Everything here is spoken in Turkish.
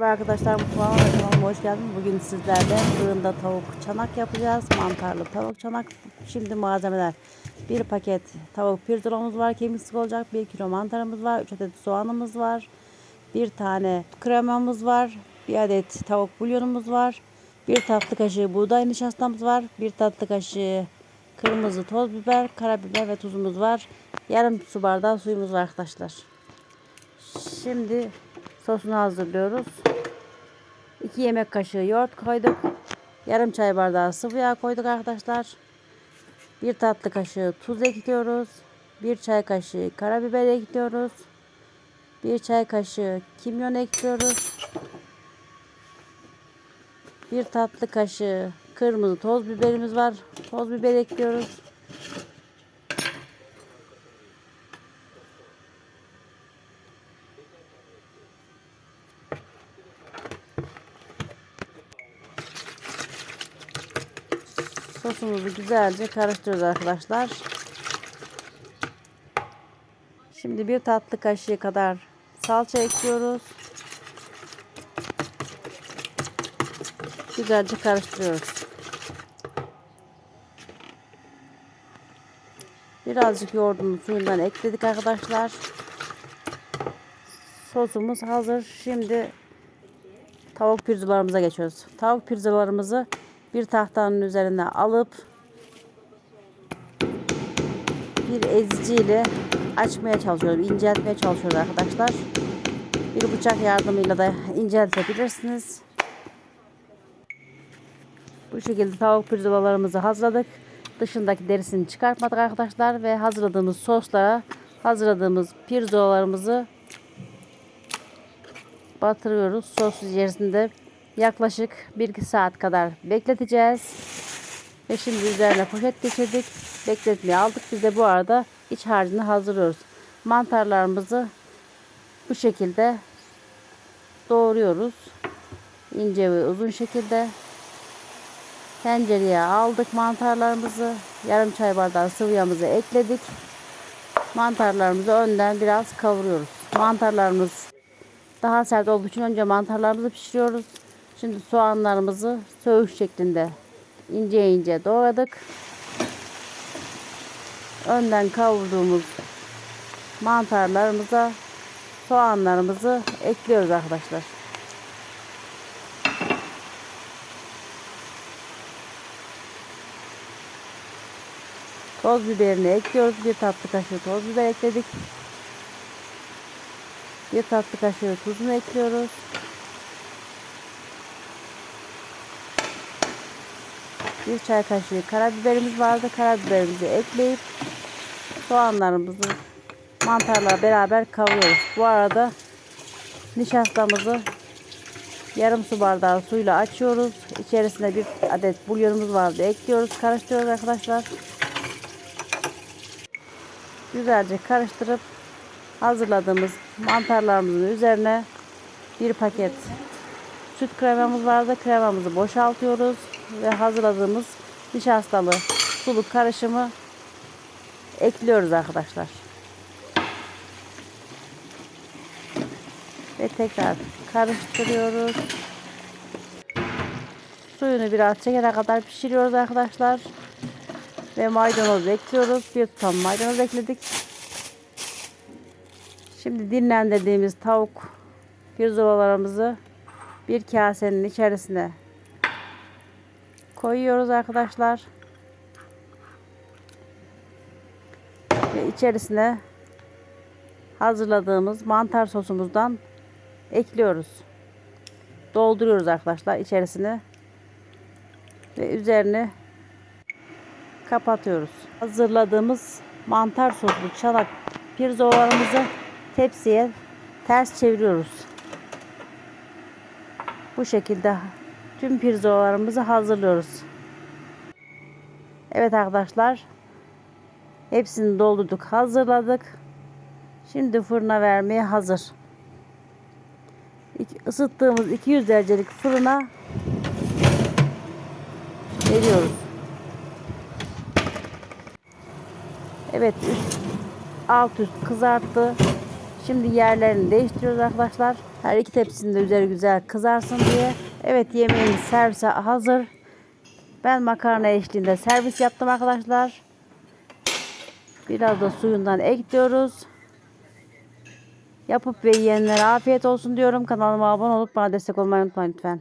Merhaba arkadaşlar mutfağıma kanalıma hoş geldiniz. Bugün sizlerle fırında tavuk çanak yapacağız. Mantarlı tavuk çanak. Şimdi malzemeler. Bir paket tavuk pirzolamız var. Kemiksiz olacak. Bir kilo mantarımız var. 3 adet soğanımız var. Bir tane kremamız var. Bir adet tavuk bulyonumuz var. Bir tatlı kaşığı buğday nişastamız var. Bir tatlı kaşığı kırmızı toz biber, karabiber ve tuzumuz var. Yarım su bardağı suyumuz var arkadaşlar. Şimdi sosunu hazırlıyoruz. 2 yemek kaşığı yoğurt koyduk. Yarım çay bardağı sıvı yağ koyduk arkadaşlar. 1 tatlı kaşığı tuz ekliyoruz. 1 çay kaşığı karabiber ekliyoruz. 1 çay kaşığı kimyon ekliyoruz. 1 tatlı kaşığı kırmızı toz biberimiz var. Toz biber ekliyoruz. Sosumuzu güzelce karıştırıyoruz arkadaşlar. Şimdi bir tatlı kaşığı kadar salça ekliyoruz. Güzelce karıştırıyoruz. Birazcık yoğurdun suyundan ekledik arkadaşlar. Sosumuz hazır. Şimdi tavuk pirzolarımıza geçiyoruz. Tavuk pirzolarımızı bir tahtanın üzerine alıp bir eziciyle açmaya çalışıyoruz. inceltmeye çalışıyoruz arkadaşlar. Bir bıçak yardımıyla da inceltebilirsiniz. Bu şekilde tavuk pirzolalarımızı hazırladık. Dışındaki derisini çıkartmadık arkadaşlar ve hazırladığımız soslara hazırladığımız pirzolalarımızı batırıyoruz. Sos içerisinde yaklaşık 1-2 saat kadar bekleteceğiz. Ve şimdi üzerine poşet geçirdik. Bekletmeye aldık. Biz de bu arada iç harcını hazırlıyoruz. Mantarlarımızı bu şekilde doğruyoruz. İnce ve uzun şekilde. Tencereye aldık mantarlarımızı. Yarım çay bardağı sıvı yağımızı ekledik. Mantarlarımızı önden biraz kavuruyoruz. Mantarlarımız daha sert olduğu için önce mantarlarımızı pişiriyoruz. Şimdi soğanlarımızı söğüş şeklinde ince ince doğradık. Önden kavurduğumuz mantarlarımıza soğanlarımızı ekliyoruz arkadaşlar. Toz biberini ekliyoruz. Bir tatlı kaşığı toz biber ekledik. Bir tatlı kaşığı tuzunu ekliyoruz. Bir çay kaşığı karabiberimiz vardı. Karabiberimizi ekleyip soğanlarımızı mantarla beraber kavuruyoruz. Bu arada nişastamızı yarım su bardağı suyla açıyoruz. İçerisine bir adet bulyonumuz vardı. Ekliyoruz. Karıştırıyoruz arkadaşlar. Güzelce karıştırıp hazırladığımız mantarlarımızın üzerine bir paket süt kremamız vardı. Kremamızı boşaltıyoruz ve hazırladığımız nişastalı sulu karışımı ekliyoruz arkadaşlar. Ve tekrar karıştırıyoruz. Suyunu biraz çekene kadar pişiriyoruz arkadaşlar. Ve maydanoz ekliyoruz. Bir tutam maydanoz ekledik. Şimdi dinlendirdiğimiz tavuk pirzolalarımızı bir kasenin içerisine koyuyoruz arkadaşlar. Ve içerisine hazırladığımız mantar sosumuzdan ekliyoruz. Dolduruyoruz arkadaşlar içerisine. Ve üzerini kapatıyoruz. Hazırladığımız mantar soslu çanak pirzolalarımızı tepsiye ters çeviriyoruz. Bu şekilde tüm pirzolalarımızı hazırlıyoruz. Evet arkadaşlar. Hepsini doldurduk, hazırladık. Şimdi fırına vermeye hazır. Isıttığımız 200 derecelik fırına veriyoruz. Evet üst, alt üst kızarttı. Şimdi yerlerini değiştiriyoruz arkadaşlar. Her iki tepsinin de üzeri güzel kızarsın diye. Evet yemeğimiz servise hazır. Ben makarna eşliğinde servis yaptım arkadaşlar. Biraz da suyundan ekliyoruz. Yapıp ve yiyenlere afiyet olsun diyorum. Kanalıma abone olup bana destek olmayı unutmayın lütfen.